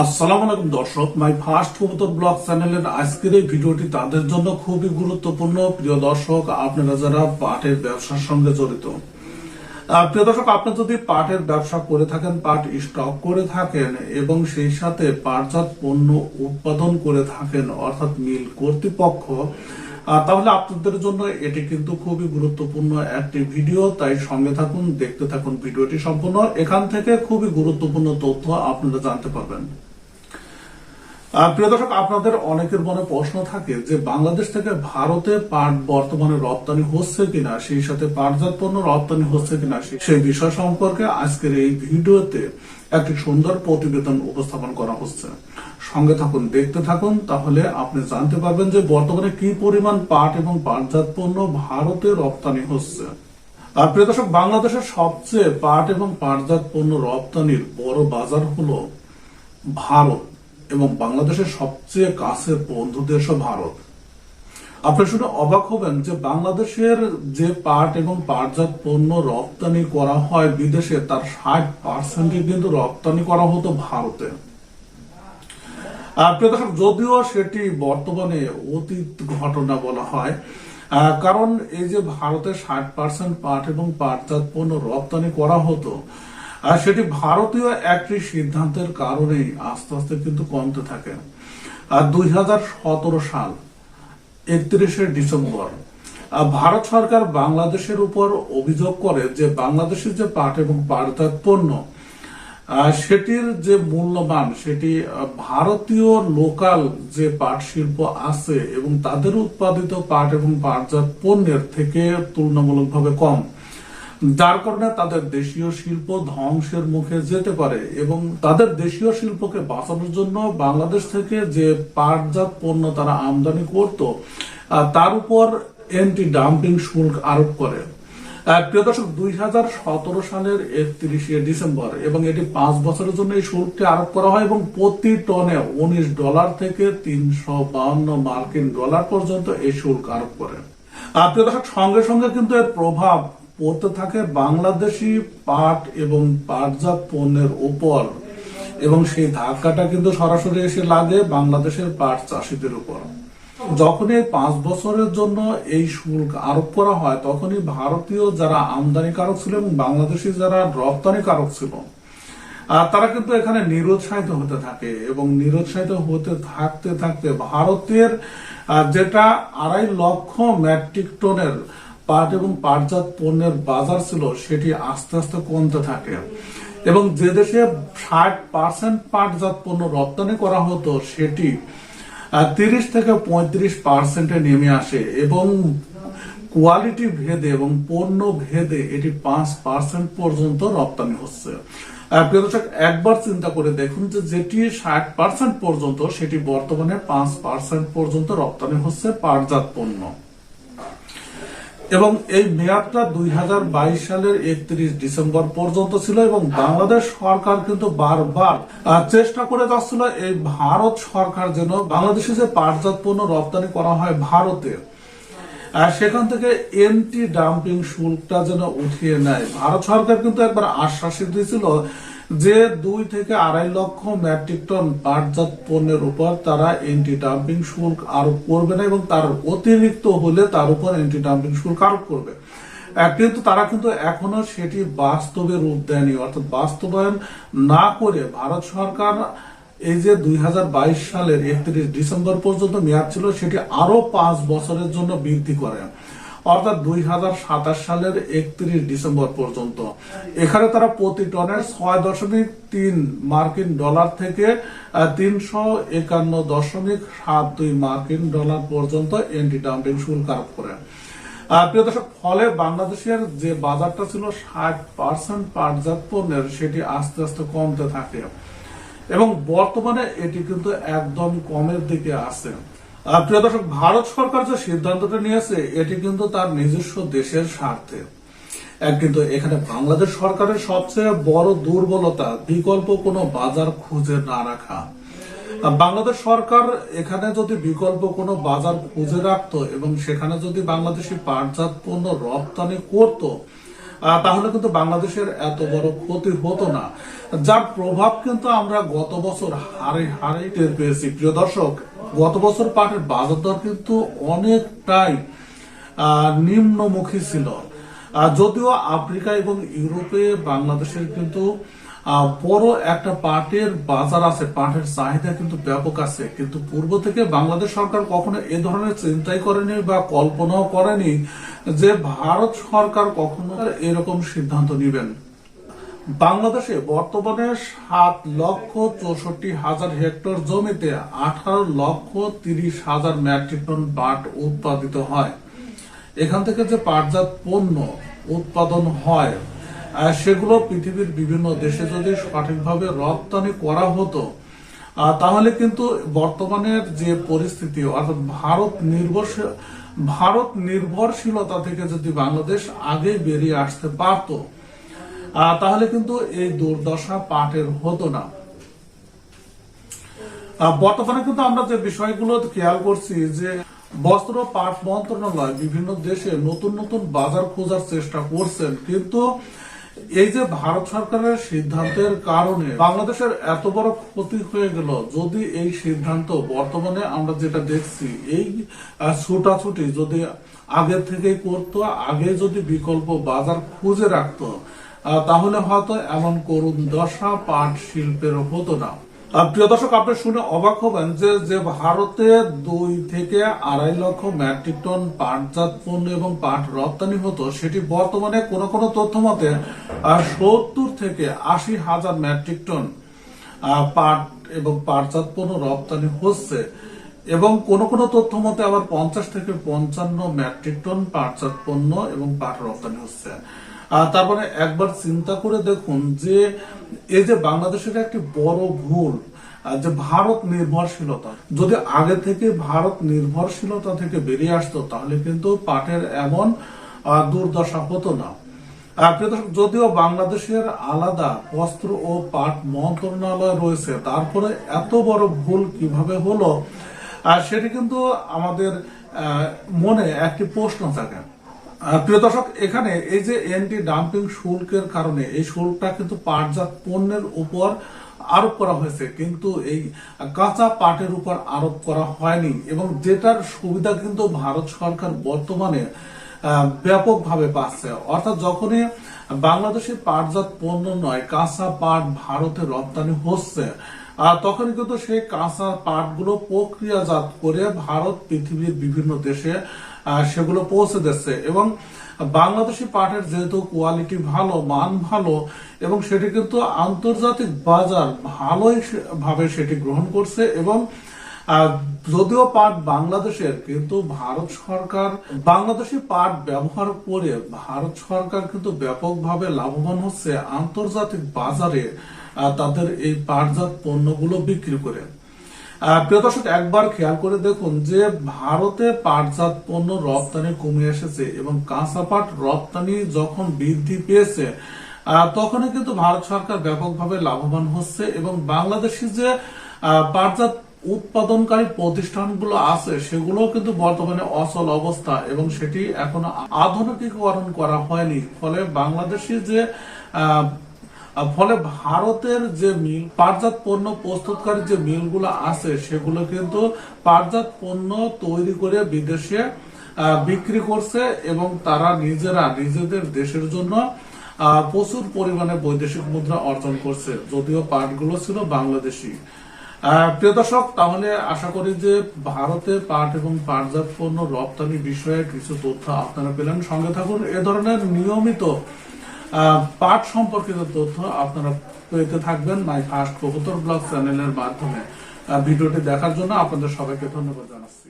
আসসালামু আলাইকুম দর্শক, মাই ফার্স্ট কবুতর ব্লগ চ্যানেলের আজকের এই ভিডিওটি তাদের জন্য খুবই গুরুত্বপূর্ণ। প্রিয় দর্শক, আপনারা যারা পাটের ব্যবসার সঙ্গে জড়িত প্রিয় দর্শক, আপনি যদি পাটের ব্যবসা করে থাকেন, পাট স্টক করে থাকেন এবং সেই সাথে পাটজাত পণ্য উৎপাদন করে থাকেন, অর্থাৎ মিল কর্তৃপক্ষ তাহলে আপনাদের জন্য এটি কিন্তু খুবই গুরুত্বপূর্ণ একটি ভিডিও তাই সঙ্গে থাকুন, দেখতে থাকুন ভিডিওটি সম্পূর্ণ। এখান থেকে খুবই গুরুত্বপূর্ণ তথ্য আপনারা জানতে পারবেন। প্রিয় দর্শক, আপনাদের অনেকের মনে প্রশ্ন থাকে যে বাংলাদেশ থেকে ভারতে পাট বর্তমানে রপ্তানি হচ্ছে কিনা, সেই সাথে পাটজাত পণ্য রপ্তানি হচ্ছে কিনা, সেই বিষয় সম্পর্কে আজকের এই ভিডিওতে একটি সুন্দর প্রতিবেদন উপস্থাপন করা হচ্ছে। সঙ্গে থাকুন, দেখতে থাকুন, তাহলে আপনি জানতে পারবেন যে বর্তমানে কি পরিমাণ পাট এবং পাটজাত পণ্য ভারতে রপ্তানি হচ্ছে। আর প্রিয় দর্শক, বাংলাদেশের সবচেয়ে পাট এবং পাটজাত পণ্য রপ্তানির বড় বাজার হলো ভারত এবং বাংলাদেশের সবচেয়ে কাছের বন্ধু দেশও ভারত। আপনি শুনে অবাক হবেন যে বাংলাদেশের যে পাট এবং পাটজাত পণ্য রপ্তানি করা হয় বিদেশে, তার ষাট পার্সেন্টই কিন্তু রপ্তানি করা হতো ভারতে। আহ, প্রিয় দর্শক যদিও সেটি বর্তমানে অতীত ঘটনা বলা হয় কারণ এই যে ভারতে ষাট পার্সেন্ট পাট এবং পাটজাত পণ্য রপ্তানি করা হতো আর সেটি ভারতীয় একটি সিদ্ধান্তের কারণেই আস্তে আস্তে কিন্তু কমতে থাকে। আর দুই হাজার সতেরো সাল একত্রিশে ডিসেম্বর ভারত সরকার বাংলাদেশের উপর অভিযোগ করে যে বাংলাদেশের যে পাট এবং পাটজাত পণ্য সেটির যে মূল্যমান সেটি ভারতীয় লোকাল যে পাট শিল্প আছে এবং তাদের উৎপাদিত পাট এবং পাটজাত পণ্যের থেকে তুলনামূলকভাবে কম। যার কারণে তাদের দেশীয় শিল্প ধ্বংসের মুখে যেতে পারে এবং তাদের দেশীয় শিল্পকে বাঁচানোর জন্য বাংলাদেশ থেকে যে পাটজাত পণ্য তারা আমদানি করত তার উপর এন্টি ডাম্পিং শুল্ক আরোপ করে। প্রিয় দর্শক, দুই হাজার সতেরো সালের একত্রিশে ডিসেম্বর, এবং এটি পাঁচ বছরের জন্য এই শুল্কটি আরোপ করা হয়, এবং প্রতি টনে উনিশ ডলার থেকে তিনশো মার্কিন ডলার পর্যন্ত এই শুল্ক আরোপ করে। প্রিয় দর্শক, সঙ্গে সঙ্গে কিন্তু এর প্রভাব পড়তে থাকে বাংলাদেশি পাট এবং পাটজাত পণ্যের উপর, এবং সেই ধাক্কাটা কিন্তু সরাসরি এসে লাগে বাংলাদেশের পাট চাষিদের উপর। যখনই এই পাঁচ বছরের জন্য এই শুল্ক আরোপ করা হয়, তখনই ভারতীয় যারা আমদানিকারক ছিল এবং বাংলাদেশি যারা রপ্তানিকারক ছিল তারা কিন্তু এখানে নিরুৎসাহিত হতে থাকে এবং নিরুৎসাহিত হতে থাকতে থাকতে ভারতের যেটা আড়াই লক্ষ মেট্রিক টনের পাট এবং পাটজাত পণ্যের বাজার ছিল, সেটি আস্তে আস্তে কমতে থাকে। এবং যে দেশে ষাট পার্সেন্ট পাটজাত পণ্য রপ্তানি করা হতো, সেটি তিরিশ থেকে পঁয়ত্রিশ পার্সেন্টে নেমে আসে এবং কোয়ালিটি ভেদে এবং পণ্য ভেদে এটি পাঁচ পার্সেন্ট পর্যন্ত রপ্তানি হচ্ছে। একবার চিন্তা করে দেখুন যে যেটি ষাট পার্সেন্ট পর্যন্ত, সেটি বর্তমানে পাঁচ পার্সেন্ট পর্যন্ত রপ্তানি হচ্ছে পাটজাত পণ্য। এবং এই মেয়াদটা দুই সালের একত্রিশ ডিসেম্বর পর্যন্ত ছিল এবং বাংলাদেশ সরকার কিন্তু বারবার চেষ্টা করে যাচ্ছিল এই ভারত সরকার যেন বাংলাদেশে যে পাটজাত পণ্য রপ্তানি করা হয় ভারতে সেখান থেকে এন্টি ডাম্পিং শুল্কটা যেন উঠিয়ে নেয়। ভারত সরকার কিন্তু একবার আশ্বাস দিয়েছিল যে দুই থেকে আড়াই লক্ষ মেট্রিক টন পাটজাত পণ্যের উপর তারা এন্টি ডাম্পিং শুল্ক আরোপ করবে না এবং তার অতিরিক্ত হলে তার উপর এন্টি ডাম্পিং শুল্ক আরোপ করবে। কিন্তু তারা কিন্তু এখনও সেটি বাস্তবে রূপ দেয়নি। অর্থাৎ বাস্তবায়ন না করে ভারত সরকার এই যে দুই হাজার বাইশ সালের একত্রিশ ডিসেম্বর পর্যন্ত মেয়াদ ছিল, সেটি আরও পাঁচ বছরের জন্য বৃদ্ধি করে। অর্থাৎ দুই হাজার সাতাশ সালের একত্রিশ ডিসেম্বর পর্যন্ত। এখানে তারা প্রতি টনের ছয় দশমিক তিন মার্কিন ডলার থেকে তিনশো একান্ন দশমিক সাত দুই মার্কিন ডলার পর্যন্ত এন্টি ডাম্পিং শুল্ক আরোপ করে। আহ, প্রিয় দর্শক ফলে বাংলাদেশের যে বাজারটা ছিল ষাট পার্সেন্ট পাটজাত পণ্যের সেটি আস্তে আস্তে কমতে থাকে। এবং বর্তমানে এটি কিন্তু একদম কমের দিকে আছে। প্রিয় দর্শক, ভারত সরকার যে সিদ্ধান্তটা নিয়েছে, এটি কিন্তু তার নিজস্ব দেশের স্বার্থে। কিন্তু এখানে বাংলাদেশ সরকারের সবচেয়ে বড় দুর্বলতা, বিকল্প কোনো বাজার খুঁজে না রাখা। বাংলাদেশ সরকার এখানে যদি বিকল্প কোনো বাজার খুঁজে রাখতো এবং সেখানে যদি বাংলাদেশি পাটজাত পণ্য রপ্তানি করত তাহলে কিন্তু বাংলাদেশের এত বড় ক্ষতি হতো না। যার প্রভাব কিন্তু আমরা গত বছর হারে হারে টের পেয়েছি। প্রিয় দর্শক, গত বছর পাটের বাজার দর কিন্তু অনেকটাই নিম্নমুখী ছিল। যদিও আফ্রিকা এবং ইউরোপে বাংলাদেশের কিন্তু বড় একটা পাটের বাজার আছে, পাটের চাহিদা কিন্তু ব্যাপক আছে। কিন্তু পূর্ব থেকে বাংলাদেশ সরকার কখনো এ ধরনের চিন্তাই করেনি বা কল্পনাও করেনি যে ভারত সরকার কখনো এরকম সিদ্ধান্ত নেবেন। বাংলাদেশে বর্তমানে সাত লক্ষ চৌষট্টি হাজার হেক্টর জমিতে আঠারো লক্ষ তিরিশ হাজার মেট্রিক টন পাট উৎপাদিত হয়। এখান থেকে যে পাটজাত পণ্য উৎপাদন হয় সেগুলো পৃথিবীর বিভিন্ন দেশে যদি সঠিকভাবে রপ্তানি করা হতো তাহলে কিন্তু বর্তমানের যে পরিস্থিতি, অর্থাৎ ভারত নির্ভরশীল, ভারত নির্ভরশীলতা থেকে যদি বাংলাদেশ আগে বেরিয়ে আসতে পারতো তাহলে কিন্তু এই দুর্দশা পাটের হতো না। বর্তমানে কিন্তু আমরা যে বিষয়গুলো খেয়াল করছি যে বস্ত্র পাট মন্ত্রণালয় বিভিন্ন দেশে নতুন নতুন বাজার খোঁজার চেষ্টা করছেন, কিন্তু এই যে ভারত সরকারের সিদ্ধান্তের কারণে বাংলাদেশের এত বড় ক্ষতি হয়ে গেল, যদি এই সিদ্ধান্ত বর্তমানে আমরা যেটা দেখছি, এই ছুটাছুটি যদি আগে থেকেই করতো, আগে যদি বিকল্প বাজার খুঁজে রাখতো তাহলে হয়তো এমন করুণ দশা পাট শিল্পের হতো না। প্রিয় দর্শক আপনি শুনে অবাক হবেন যে যে ভারতে দুই থেকে আড়াই লক্ষ মেট্রিক টন পাটজাত পণ্য এবং পাট রপ্তানি হতো, সেটি বর্তমানে কোন কোন তথ্য মতে সত্তর থেকে আশি হাজার মেট্রিক টন পাট এবং পাটজাত পণ্য রপ্তানি হচ্ছে। এবং কোন কোন তথ্য মতে আবার পঞ্চাশ থেকে পঞ্চান্ন মেট্রিক টন পাটজাত পণ্য এবং পাট রপ্তানি হচ্ছে। তারপরে একবার চিন্তা করে দেখুন যে, এই যে বাংলাদেশের একটি বড় ভুল যে ভারত নির্ভরশীলতা, যদি আগে থেকে ভারত নির্ভরশীলতা থেকে বেরিয়ে আসতো, তাহলে কিন্তু পাটের এমন দুর্দশা হতো না। যদিও বাংলাদেশের আলাদা বস্ত্র ও পাট মন্ত্রণালয় রয়েছে, তারপরে এত বড় ভুল কীভাবে হলো সেটি কিন্তু আমাদের মনে একটি প্রশ্ন থাকে প্রিয় দর্শক, এখানে এই যে এন্টি ডাম্পিং শুল্কের কারণে, এই শুল্কটা কিন্তু পাটজাত পণ্যের উপর আরোপ করা হয়েছে। কিন্তু এই কাঁচা পাটের উপর আরোপ করা হয়নি এবং যেটার সুবিধা কিন্তু ভারত সরকার বর্তমানে ব্যাপকভাবে পাচ্ছে। অর্থাৎ যখনই বাংলাদেশের পাটজাত পণ্য নয়, কাঁচা পাট ভারতে রপ্তানি হচ্ছে আর তখনই কিন্তু সেই কাঁচা পাটগুলো প্রক্রিয়াজাত করে ভারত পৃথিবীর বিভিন্ন দেশে সেগুলো পৌঁছে দিচ্ছে। এবং বাংলাদেশি পাটের যেহেতু কোয়ালিটি ভালো, মান ভালো, এবং সেটি কিন্তু আন্তর্জাতিক বাজার ভালোই ভাবে সেটি গ্রহণ করছে এবং যদিও পাট বাংলাদেশের, কিন্তু ভারত সরকার বাংলাদেশি পাট ব্যবহার করে ভারত সরকার কিন্তু ব্যাপকভাবে লাভবান হচ্ছে আন্তর্জাতিক বাজারে তাদের এই পাটজাত পণ্যগুলো বিক্রি করে। প্রিয় দর্শক, একবার খেয়াল করে দেখুন যে ভারতে পাটজাত পণ্য রপ্তানি কমে এসেছে এবং কাঁচা পাট রপ্তানি যখন বৃদ্ধি পেয়েছে তখনই কিন্তু ভারত সরকার ব্যাপকভাবে লাভবান হচ্ছে এবং বাংলাদেশি যে পাটজাত উৎপাদনকারী প্রতিষ্ঠানগুলো আছে সেগুলো কিন্তু বর্তমানে অচল অবস্থা এবং সেটি এখনও আধুনিকীকরণ করা হয়নি। ফলে বাংলাদেশি যে ফলে ভারতের যে মিল, পাটজাত পণ্য প্রস্তুতকারী যে মিলগুলো আছে, সেগুলো কিন্তু পাটজাত পণ্য তৈরি করে বিদেশে বিক্রি করছে এবং তারা নিজেরা, নিজেদের দেশের জন্য প্রচুর পরিমাণে বৈদেশিক মুদ্রা অর্জন করছে, যদিও পাটগুলো ছিল বাংলাদেশি। প্রিয় দর্শক, তাহলে আশা করি যে ভারতে পাট এবং পাটজাত পণ্য রপ্তানি বিষয়ে কিছু তথ্য আপনারা পেলেন। সঙ্গে থাকুন, এ ধরনের নিয়মিত পাট সম্পর্কিত তথ্য আপনারা পেতে থাকবেন মাই ফার্স্ট কবুতর ব্লগ চ্যানেলের মাধ্যমে। ভিডিওটি দেখার জন্য আপনাদের সবাইকে ধন্যবাদ জানাচ্ছি।